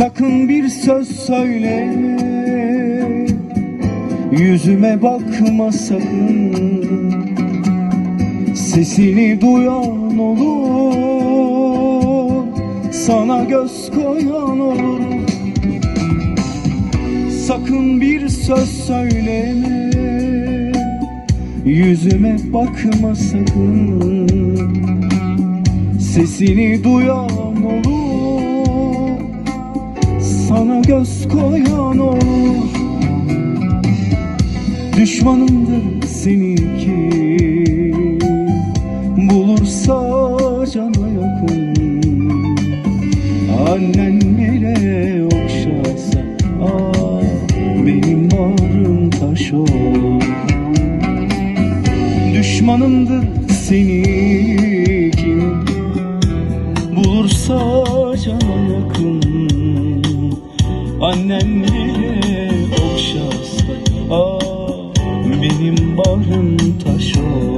Sakın bir söz söyleme Yüzüme bakma sakın. Sesini duyan olur Sana göz koyan olur. Sakın bir söz söyleme Yüzüme bakma sakın. Sesini duyan olur Sana göz koyan olur Düşmanımdır seninki. Bulursa cana yakın Annen bile okşasa Ah benim bağrım taş olur Düşmanımdır seni kim Bulursa cana yakın Annen bile okşasa Ah benim bağrım taş olur